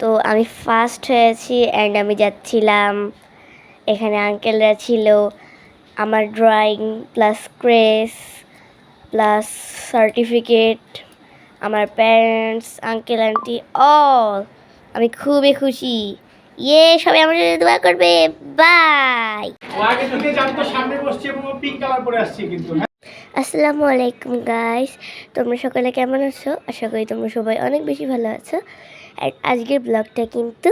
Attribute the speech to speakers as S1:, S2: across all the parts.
S1: তো আমি ফার্স্ট হয়েছি অ্যান্ড আমি যাচ্ছিলাম। এখানে আঙ্কেলরা ছিল আমার drawing plus craze plus certificate আমার প্যারেন্টস আঙ্কেল আন্টি অল আমি খুবই খুশি। ইয়ে সবাই আমার জন্য দোয়া করবে। বাই
S2: ও আগে থেকে জানতো সামনে বসছে এবং পিঙ্ক কালার পরে আসছে কিন্তু।
S1: আসসালামু আলাইকুম গাইস তোমরা সকলে কেমন আছো? আশা করি তোমরা সবাই অনেক বেশি ভালো আছো। আর আজকের ব্লগটা কিন্তু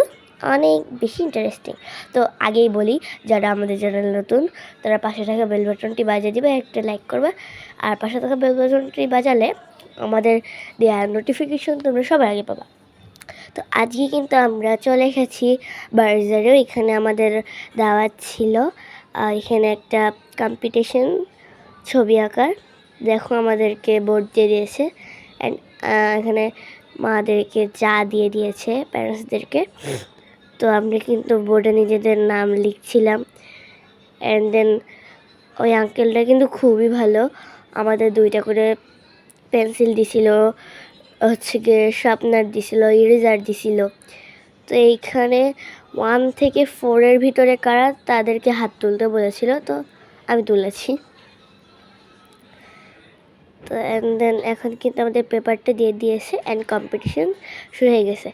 S1: অনেক বেশি ইন্টারেস্টিং তো আগেই বলি, যারা আমাদের চ্যানেল নতুন, তারা পাশে থাকা বেল বাটনটি বাজিয়ে দিবে, একটা লাইক করবে। আর পাশে থাকা বেল বাটনটি বাজালে আমাদের দেওয়া নোটিফিকেশন তোমরা সবার আগে পাবা। তো আজকে কিন্তু আমরা চলে এসেছি বার্জারেও, এখানে আমাদের দাওয়াত ছিল। এখানে একটা কম্পিটিশন ছবি আঁকার। দেখো আমাদেরকে বোর্ড দিয়ে দিয়েছে। অ্যান্ড এখানে মাদেরকে চা দিয়ে দিয়েছে প্যারেন্টসদেরকে তো আমরা কিন্তু বোর্ডে নিজেদের নাম লিখছিলাম। অ্যান্ড দেন ওই আঙ্কেলটা কিন্তু খুবই ভালো। আমাদের দুইটা করে পেন্সিল দিছিল, হচ্ছে গিয়ে শার্পনার দিছিল ইরেজার দিছিল। তো এইখানে ওয়ান থেকে ফোরের ভিতরে কারা তাদেরকে হাত তুলতে বলেছিল, তো আমি তুলেছি। তো অ্যান্ড দেন এখন কিন্তু আমাদের পেপারটা দিয়ে দিয়েছে অ্যান্ড কম্পিটিশন শুরু হয়ে গেছে।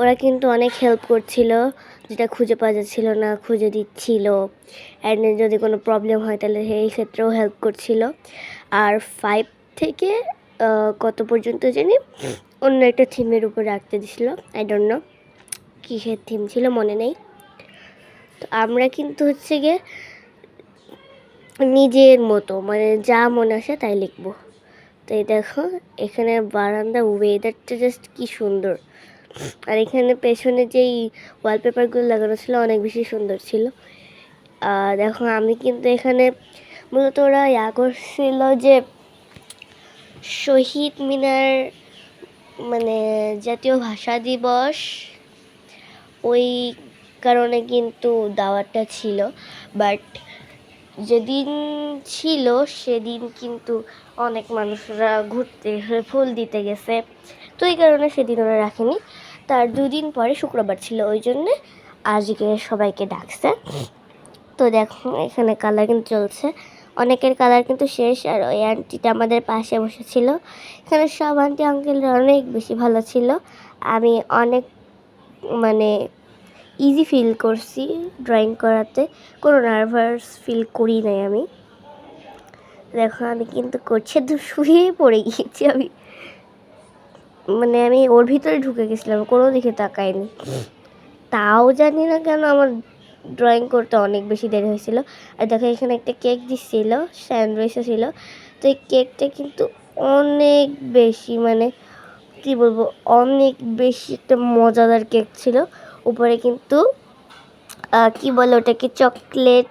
S1: ওরা কিন্তু অনেক হেল্প করছিল, যেটা খুঁজে পাওয়া যাচ্ছিল না, খুঁজে দিচ্ছিল। অ্যান্ড যদি কোনো প্রবলেম হয় তাহলে সেই ক্ষেত্রেও হেল্প করছিল। আর ফাইভ থেকে কত পর্যন্ত জানি? অন্য একটা থিমের উপর রাখতে দিছিল। আই ডোন্ট নো কিসের থিম ছিল, মনে নেই। তো আমরা কিন্তু হচ্ছে গিয়ে নিজের মতো মানে যা মনে আসে তাই লিখব। তো এই দেখো, এখানে বারান্দা ওয়েদারটা জাস্ট কি সুন্দর। আর এখানে পেছনে যেই ওয়ালপেপারগুলো লাগানো ছিল, অনেক বেশি সুন্দর ছিল। আর দেখো, আমি কিন্তু এখানে মূলত ওরা ইয়া করছিল যে শহীদ মিনার মানে জাতীয় ভাষা দিবস, ওই কারণে কিন্তু দাওয়াতটা ছিল। বাট যেদিন ছিল, সেদিন কিন্তু অনেক মানুষরা ঘুরতে ফুল দিতে গেছে। তো এই কারণে সেদিন ওরা রাখেনি। তার দুদিন পরে শুক্রবার ছিল, ওই জন্যে আজকে সবাইকে ডাকছে। তো দেখো, এখানে কালার কিন্তু চলছে। অনেকের কালার কিন্তু শেষ, আর ওই আন্টিটা আমাদের পাশে বসেছিল। এখানে সব আন্টি আঙ্কেলরা অনেক বেশি ভালো ছিল। আমি অনেক মানে ইজি ফিল করছি ড্রয়িং করাতে। কোনো নার্ভাস ফিল করি নাই আমি। দেখো, আমি কিন্তু করছে তো শুয়ে পড়ে গিয়েছি আমি। মানে আমি ওর ভিতরে ঢুকে গেছিলাম, কোনো দিকে তাকাইনি। তাও জানি না কেন আমার ড্রয়িং করতে অনেক বেশি দেরি হয়েছিল। আর দেখো, এখানে একটা কেক দিচ্ছিল স্যান্ডউইচও ছিল। তো এই কেকটা কিন্তু অনেক বেশি মানে কি বলব, অনেক বেশি একটা মজাদার কেক ছিল। উপরে কিন্তু কি বলে ওটাকে চকলেট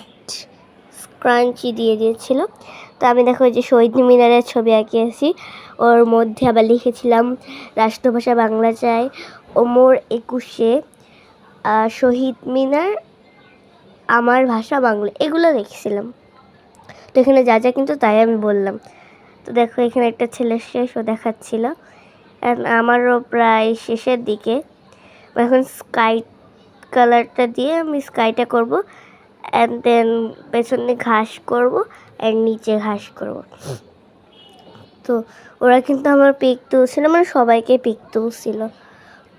S1: ক্রাঞ্চি দিয়ে দিয়েছিল। তো আমি দেখো যে শহীদ মিনারের ছবি আঁকিয়েছি। ওর মধ্যে আবার লিখেছিলাম, রাষ্ট্রভাষা বাংলা চাই। ওমর একুশে শহীদ মিনার, আমার ভাষা বাংলা, এগুলো লিখেছিলাম। তো এখানে যা যা কিন্তু তাই আমি বললাম। তো দেখো এখানে একটা ছেলে শেষও দেখাচ্ছিল। আমারও প্রায় শেষের দিকে এখন স্কাই কালারটা দিয়ে আমি স্কাইটা করব অ্যান্ড দেন পেছনে ঘাস করব অ্যান্ড নিচে ঘাস করব। তো ওরা কিন্তু আমার পিক তুলছিল মানে সবাইকে পিক তুলছিল।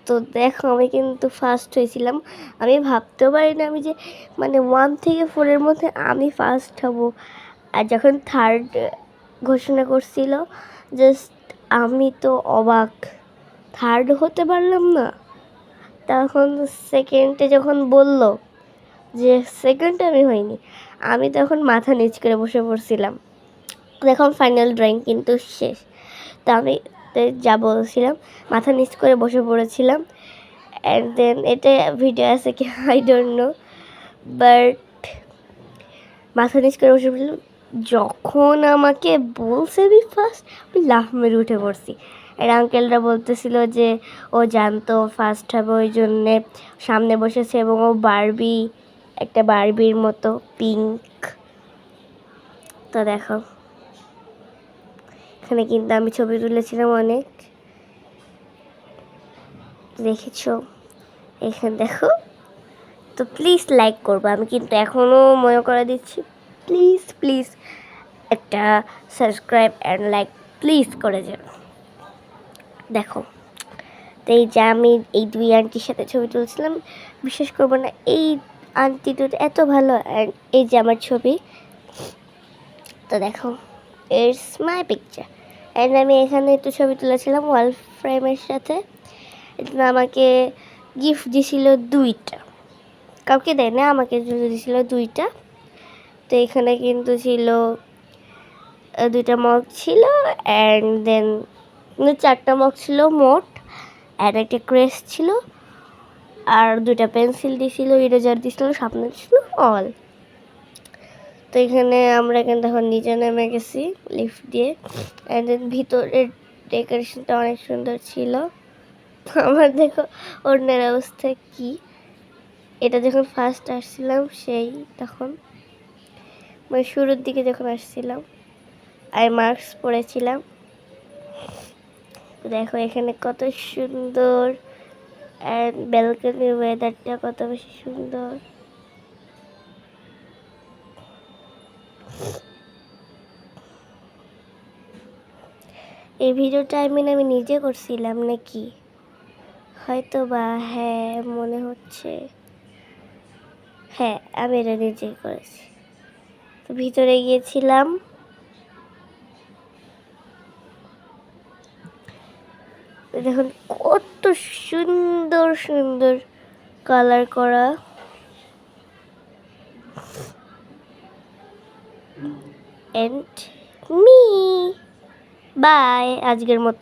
S1: তো দেখো, আমি কিন্তু ফার্স্ট হয়েছিলাম। আমি ভাবতেও পারি না আমি যে মানে ওয়ান থেকে ফোরের মধ্যে আমি ফার্স্ট হব। আর যখন থার্ড ঘোষণা করছিল জাস্ট আমি তো অবাক। থার্ড হতে পারলাম না। তখন সেকেন্ডে যখন বলল যে সেকেন্ডে আমি হইনি। আমি তখন মাথা নিচ করে বসে পড়ছিলাম। দেখুন ফাইনাল ড্রয়িং কিন্তু শেষ। তো আমি যা বলছিলাম, মাথা নিচ করে বসে পড়েছিলাম। অ্যান্ড দেন এটা ভিডিও আছে কি? আই ডোন্ট নো বাট মাথা নিচ করে বসে পড়লাম যখন আমাকে বলছে আমি ফার্স্ট আমি লাফ মেরে উঠে পড়ছি। আর আঙ্কেলরা বলতেছিল যে, ও জানতো ফার্স্ট হবে ওই জন্যে সামনে বসেছে এবং ও বারবি একটা বারবির মতো পিঙ্ক তো দেখো। এখানে কিন্তু আমি ছবি তুলেছিলাম অনেক। দেখেছ? এখানে দেখো। তো প্লিজ লাইক করব। আমি কিন্তু এখনও মনে করে দিচ্ছি প্লিজ প্লিজ একটা সাবস্ক্রাইব অ্যান্ড লাইক প্লিজ করে যাও দেখো। তো এই যে আমি এই দুই আন্টির সাথে ছবি তুলছিলাম, বিশ্বাস করব না, এই আন্টি দুটো এত ভালো এই যে আমার ছবি। তো দেখো ইটস মাই পিকচার অ্যান্ড আমি এখানে একটু ছবি তুলেছিলাম ওয়াল ফ্রেমের সাথে। আমাকে গিফট দিছিল দুইটা। কাউকে দেয় না, আমাকে দিছিল দুইটা। তো এখানে কিন্তু ছিল দুইটা মগ ছিল অ্যান্ড দেন চারটা মগ ছিল মোট, আর একটা ক্রেস ছিল, আর দুইটা পেন্সিল দিছিল ইরেজার দিছিল সামনে ছিল অল তো এখানে আমরা এখন নিচে নেমে গেছি লিফট দিয়ে অ্যান্ড দেন ভিতরের ডেকোরেশনটা অনেক সুন্দর ছিল। আমার দেখো অন্যের অবস্থা কি? এটা যখন ফার্স্ট আসছিলাম, সেই তখন মানে শুরুর দিকে যখন আসছিলাম আই মাস্ক পড়েছিলাম। তো দেখো, এখানে কত সুন্দর। অ্যান্ড ওয়েদারটা কত বেশি সুন্দর। এই ভিডিওটা আই আমি নিজে করছিলাম নাকি? হয়তো বা হ্যাঁ মনে হচ্ছে। হ্যাঁ আমি এটা নিজেই করেছি। তো ভিতরে গিয়েছিলাম। দেখুন কত সুন্দর সুন্দর কালার করা। এন্ড মি বাই আজকের মতো।